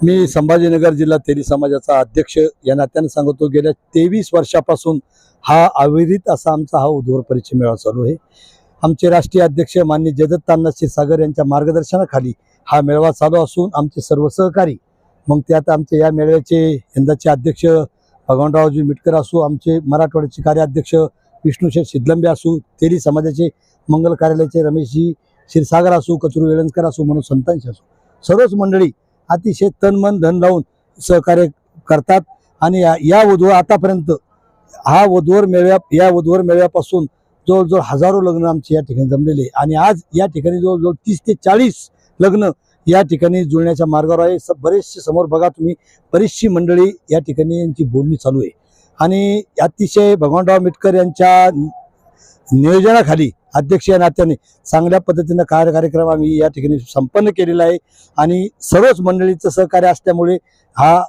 मी संभाजीनगर जिल्हा तेली समाजाचा अध्यक्ष या नात्याने सांगतो गेल्या तेवीस वर्षापासून हा अविरित असा आमचा हा उद्भव परिचय मेळा चालू आहे. आमचे राष्ट्रीय अध्यक्ष मान्य जगत श्री सागर यांच्या मार्गदर्शनाखाली हा मेळावा चालू असून आमचे सर्व सहकारी मग ते आता आमचे या मेळाव्याचे यंदाचे अध्यक्ष भगवानरावजी मिटकर असू आमचे मराठवाड्याचे कार्याध्यक्ष विष्णुशेठ सिद्धलंबे असू तेली समाजाचे मंगल कार्यालयाचे रमेशजी क्षीरसागर असू कचरू वेळंजकर असू म्हणून संतांशी असू सर्वच मंडळी अतिशय तन मन धन लावून सहकार्य करतात. आणि या- या वधूवर आतापर्यंत हा वधूवर मेळव्या या वधूवर मेळव्यापासून जवळजवळ हजारो लग्न आमचे या ठिकाणी जमलेले आहे. आणि आज या ठिकाणी जवळजवळ तीस ते चाळीस लग्न या ठिकाणी जुळण्याच्या मार्गावर आहे. स- बरेचसे समोर बघा तुम्ही बरीचशी मंडळी या ठिकाणी यांची बोलणी चालू आहे. आणि अतिशय भगवानराव मिटकर यांच्या नियोजनाखाली अध्यक्ष या नात्याने चांगल्या पद्धतीनं कार्य कार्यक्रम आम्ही या ठिकाणी संपन्न केलेला आहे. आणि सर्वच मंडळीचं सहकार्य असल्यामुळे हा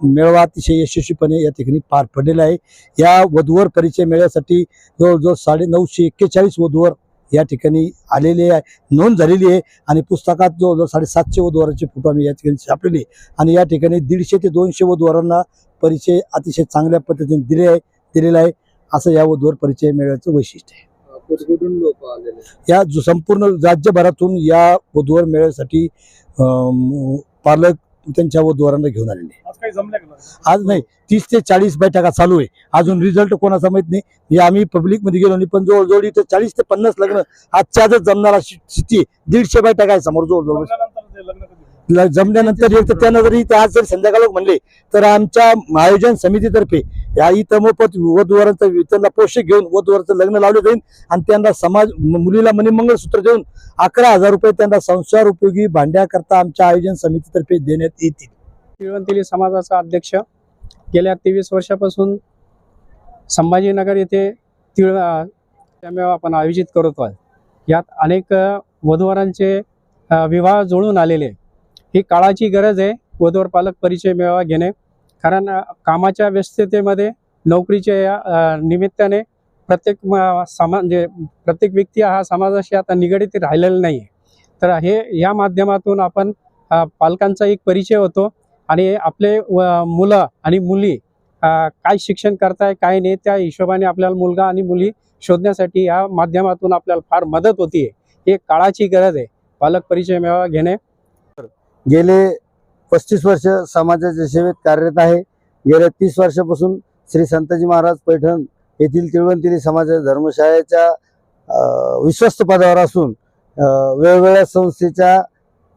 मेळावा अतिशय यशस्वीपणे या ठिकाणी पार पडलेला आहे. या वधूवर परिचय मेळ्यासाठी जवळजवळ साडे नऊशे एक्केचाळीस वधूवर या ठिकाणी आलेले आहे नोंद झालेली आहे. आणि पुस्तकात जवळजवळ साडेसातशे वधूवरांचे फोटो आम्ही या ठिकाणी छापलेले आणि या ठिकाणी दीडशे ते दोनशे वधूवरांना परिचय अतिशय चांगल्या पद्धतीने दिले आहे दिलेला आहे. असं या वधूवर परिचय मेळ्याचं वैशिष्ट्य आहे. कुठकुठून लोक आलेले? या जो संपूर्ण राज्यभरातून या वधूवर मेळ्यासाठी अं, पालक त्यांच्या वधूवरांना घेऊन आलेले आहे. आज नाही? तीस ते चाळीस बैठका चालू आहे. अजून रिझल्ट कोणाचा माहीत नाही. हे आम्ही पब्लिकमध्ये गेलो नाही पण जवळजवळ इथे चाळीस ते पन्नास लग्न आजच्या आजच जमणार अशी स्थिती. दीडशे बैठका आहे समोर जवळजवळ लग्नानंतर ते लग्न कधी ल- जमल्यानंतर एक तर त्यांना जरी आज जर संध्याकाळ म्हणले तर आमच्या आयोजन समितीतर्फे या इतमोपत वधूवरांचा त्यांना पोषक घेऊन वधूवरांचं लग्न लावलं जाईल आणि त्यांना समाज म- मुलीला मणिमंगळसूत्र देऊन अकरा हजार रुपये त्यांना संसार उपयोगी भांड्याकरता आमच्या आयोजन समितीतर्फे देण्यात येतील श्रीवंतिली समाजाचा अध्यक्ष गेल्या तेवीस वर्षापासून संभाजीनगर येथे तिळ त्यामेव आपण आयोजित करत आहोत यात अनेक वधूवरांचे विवाह जुळून आलेले आहे. ही काळाची गरज आहे. वधूवर पालक परिचय मेळावा घेणे. कारण कामाच्या व्यस्ततेमध्ये नोकरीच्या या निमित्ताने प्रत्येक म- समा म्हणजे प्रत्येक व्यक्ती हा समाजाशी आता निगडीत राहिलेला नाही आहे तर हे या माध्यमातून आपण पालकांचा एक परिचय होतो. आणि आपले मुलं आणि मुली काय शिक्षण करताय काय नाही त्या हिशोबाने आपल्याला मुलगा आणि मुली शोधण्यासाठी या माध्यमातून आपल्याला फार मदत होतीये. ही काळाची गरज आहे. पालक परिचय मेळावा घेणे. गेले पस्तीस वर्ष समाजाच्या सेवेत कार्यरत आहे. गेल्या तीस वर्षापासून श्री संताजी महाराज पैठण येथील तिळवंतिली समाज धर्मशाळेच्या विश्वस्त पदावर असून वेगवेगळ्या संस्थेच्या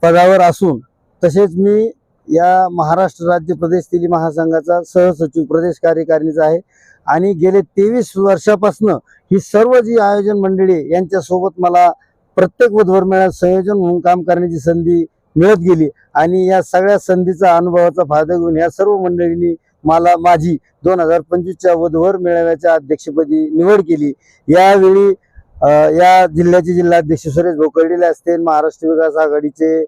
पदावर असून तसेच मी या महाराष्ट्र राज्य प्रदेश तिली महासंघाचा सहसचिव प्रदेश कार्यकारिणीचा आहे. आणि गेले तेवीस वर्षापासून ही सर्व जी आयोजन मंडळी यांच्यासोबत मला प्रत्येक बुधवार मेळ्यात संयोजन म्हणून काम करण्याची संधी मिळत गेली. आणि या सगळ्या संधीचा अनुभवाचा फायदा घेऊन या सर्व मंडळींनी मला माझी दोन हजार पंचवीसच्या वधवर मेळाव्याच्या अध्यक्षपदी निवड केली. यावेळी या जिल्ह्याचे जिल्हाध्यक्ष सुरेश भोकर्डीले असतील महाराष्ट्र विकास आघाडीचे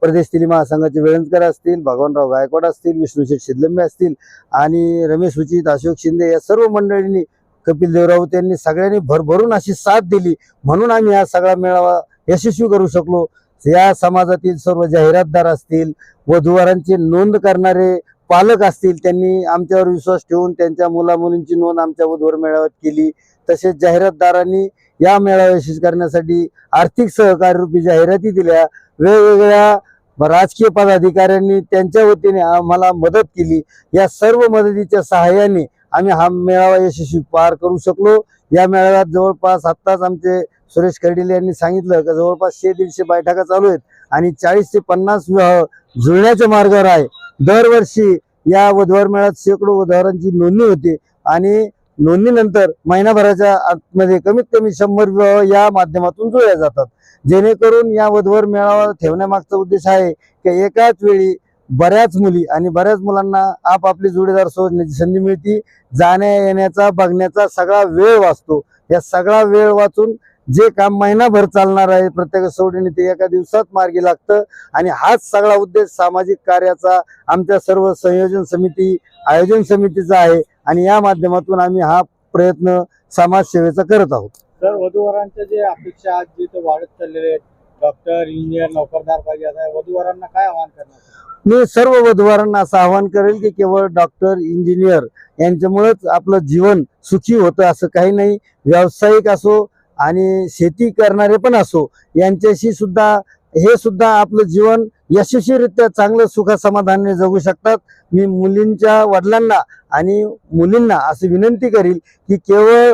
प्रदेश तिली महासंघाचे वेळंजकर असतील भगवानराव गायकवाड असतील विष्णुशेठ शिदलंबे असतील आणि रमेश उचित अशोक शिंदे या सर्व मंडळींनी कपिल देवराऊत यांनी सगळ्यांनी भरभरून अशी साथ दिली. म्हणून आम्ही हा सगळा मेळावा यशस्वी करू शकलो. या समाजातील सर्व जाहिरातदार असतील वधूवरांची नोंद करणारे पालक असतील त्यांनी आमच्यावर विश्वास ठेवून त्यांच्या मुलामुलींची नोंद आमच्या वधूवर मेळाव्यात केली. तसेच जाहिरातदारांनी या मेळावा यशस्वी करण्यासाठी आर्थिक सहकार्य रूपी जाहिराती दिल्या. वेगवेगळ्या राजकीय पदाधिकाऱ्यांनी त्यांच्या वतीने आम्हाला मदत केली. या सर्व मदतीच्या सहाय्याने आम्ही हा मेळावा यशस्वी पार करू शकलो. या मेळाव्यात जवळपास आत्ताच आमचे सुरेश कर्डिले यांनी सांगितलं की जवळपास शे दीडशे बैठका चालू आहेत आणि चाळीस ते पन्नास विवाह जुळण्याच्या मार्गावर आहे. दरवर्षी या वधवार मेळ्यात शेकडो वधवारांची नोंदणी होते आणि नोंदणीनंतर महिनाभराच्या आतमध्ये कमीत कमी शंभर विवाह या माध्यमातून जुळल्या जातात. जेणेकरून या वधवर मेळावा ठेवण्यामागचा उद्देश आहे की एकाच वेळी बऱ्याच मुली आणि बऱ्याच मुलांना आपापले जोडीदार शोधण्याची संधी मिळते. जाण्या येण्याचा बघण्याचा सगळा वेळ वाचतो. या सगळा वेळ वाचून जे काम महिनाभर चालणार आहे प्रत्येक सोडीने ते एका दिवसात मार्गी लागतं. आणि हाच सगळा उद्देश सामाजिक कार्याचा आमच्या सर्व संयोजन समिती आयोजन समितीचा आहे. आणि या माध्यमातून आम्ही हा प्रयत्न समाजसेवेचा करत आहोत. तर वधूवरांच्या जे अपेक्षा आज जे वाढत चाललेले आहेत डॉक्टर इंजिनियर नोकरदार पाहिजे आता वधूवरांना काय आव्हान करणार? मी सर्व वधूवरांना असं आवाहन करेल की केवळ डॉक्टर इंजिनियर यांच्यामुळेच आपलं जीवन सुखी होतं असं काही नाही. व्यावसायिक असो आणि शेती करणारे पण असो यांच्याशी सुद्धा हे सुद्धा आपलं जीवन यशस्वीरित्या चांगलं सुखासमाधानाने जगू शकतात. मी मुलींच्या वडिलांना आणि मुलींना अशी विनंती करील की केवळ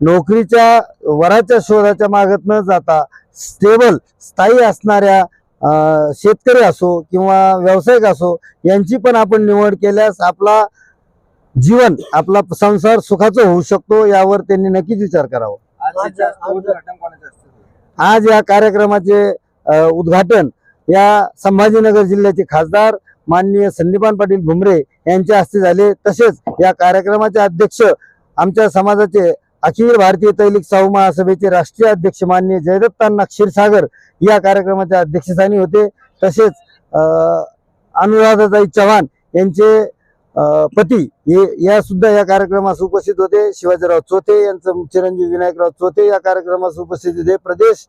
नोकरीच्या वराच्या शोधाच्या मागत न जाता स्टेबल स्थायी असणाऱ्या शेतकरी असो किंवा व्यावसायिक असो यांची पण आपण निवड केल्यास आपला जीवन आपला संसार सुखाचा होऊ शकतो यावर त्यांनी नक्कीच विचार करावा. आज या कार्यक्रमाचे उद्घाटन या संभाजीनगर जिल्ह्याचे खासदार माननीय संदीपान पाटील भुमरे यांच्या हस्ते झाले. तसेच या कार्यक्रमाचे अध्यक्ष आमच्या समाजाचे अखिल भारतीय तैलिक साहू महासभेचे राष्ट्रीय अध्यक्ष माननीय जयदत्तांना क्षीरसागर या कार्यक्रमाच्या अध्यक्षस्थानी होते. तसेच अनुराधाताई चव्हाण यांचे पती हे या सुद्धा या कार्यक्रमास उपस्थित होते. शिवाजीराव चोथे यांचं चिरंजीव विनायकराव चोथे या कार्यक्रमास उपस्थित होते. प्रदेश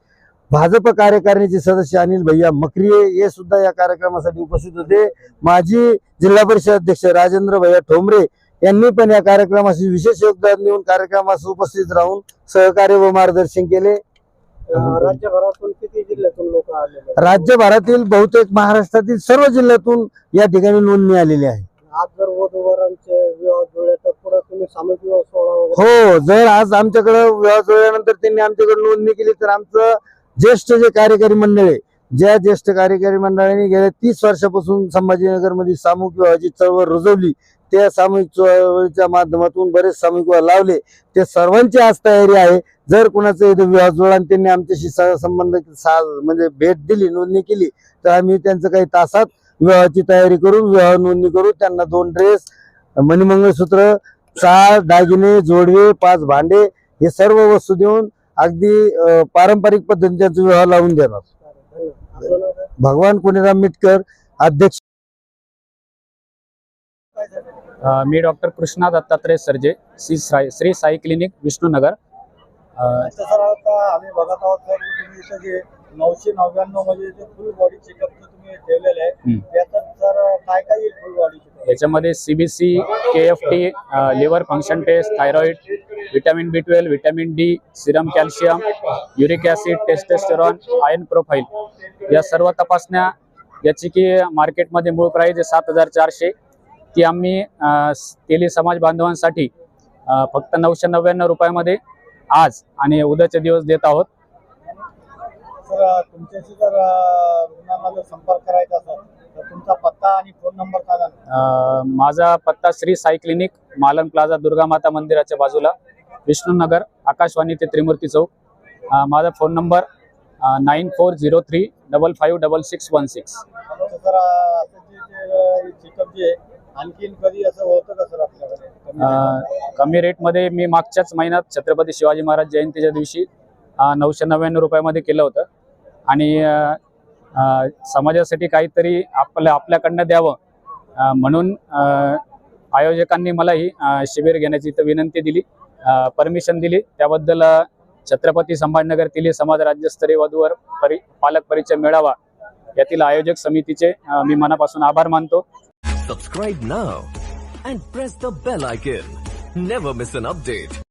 भाजप कार्यकारिणीचे सदस्य अनिल भैया मक्रिये हे सुद्धा या कार्यक्रमासाठी उपस्थित होते. माजी जिल्हा परिषद अध्यक्ष राजेंद्र भैया ठोंबरे यांनी पण या कार्यक्रमाशी विशेष योगदान देऊन कार्यक्रमास उपस्थित राहून सहकार्य व मार्गदर्शन केले. राज्यभरातून किती जिल्ह्यातून लोक आलेले राज्यभरातील बहुतेक महाराष्ट्रातील सर्व जिल्ह्यातून या ठिकाणी नोंदणी आलेली आहे. आज जर वधूवरांचे विवाह जुळले तर पुढे तुम्ही सामूहिक विवाह सोहळा वगैरे हो जर आज आमच्याकडे विवाह जुळल्यानंतर त्यांनी आमच्याकडे नोंदणी केली तर आमचं ज्येष्ठ जे कार्यकारी मंडळ आहे ज्या ज्येष्ठ कार्यकारी मंडळाने गेल्या तीस वर्षापासून संभाजीनगरमध्ये सामूहिक विवाहाची चळवळ रुजवली त्या सामूहिक चळवळीच्या माध्यमातून बरेच सामूहिक विवाह लावले. ते सर्वांची आज तयारी आहे. जर कुणाचं इथे विवाह जुळला आणि त्यांनी आमच्याशी संबंध सा म्हणजे भेट दिली नोंदणी केली तर आम्ही त्यांचं काही तासात विवाहाची तयारी करून विवाह नोंदणी करू त्यांना दोन ड्रेस मणिमंगळसूत्र चाळ दागिने जोडवे पाच भांडे हे सर्व वस्तू देऊन अगदी पारंपरिक पद्धतीने त्यांचा विवाह लावून देणार? भगवान कुणीराम मिटकर अध्यक्ष मी डॉक्टर कृष्णा दत्तात्रय सर्जे श्री साई श्री साई क्लिनिक विष्णुनगर आम्ही बघत आहोत नऊशे नव्याण्णवमध्ये जे फुल बॉडी चेकअप तुम्ही ठेवलेलं आहे. त्याच्यात काय काय येईल फुल बॉडी चेकअप याच्यामध्ये CBC K F T liver function test thyroid vitamin B twelve vitamin D serum calcium uric acid testosterone iron profile या सर्व तपासण्या याची की मार्केटमध्ये मूळ प्राईज आहे सात हजार चारशे. ती आम्ही तेली समाज बांधवांसाठी फक्त नऊशे नव्याण्णव रुपयामध्ये आज आणि उद्याचे दिवस देत आहोत. सर तुमच्याशी जर रुग्णांना जर संपर्क करायचा असेल तर तुमचा पत्ता आणि फोन नंबर सांगा माझा पत्ता श्री साई क्लिनिक मालन प्लाझा दुर्गा माता मंदिराच्या बाजूला विष्णुनगर आकाशवाणी ते त्रिमूर्ती चौक. माझा phone number nine four zero three double five double six one six. Sir आणखीन कधी असं होतं का सर आपल्याकडे? कमी रेटमध्ये मी मागच्याच महिन्यात छत्रपती शिवाजी महाराज जयंतीच्या दिवशी नऊशे नव्याण्णव रुपयामध्ये केलं होतं. आणि समाजासाठी काहीतरी आपल्या आपल्याकडनं द्यावं म्हणून आयोजकांनी मला ही शिबिर घेण्याची इथं विनंती दिली परमिशन दिली. त्याबद्दल छत्रपती संभाजीनगर तिली समाज राज्यस्तरीय वधूवर परि पालक परिचय मेळावा यातील आयोजक समितीचे मी मनापासून आभार मानतो. Subscribe now and press the bell icon never miss an update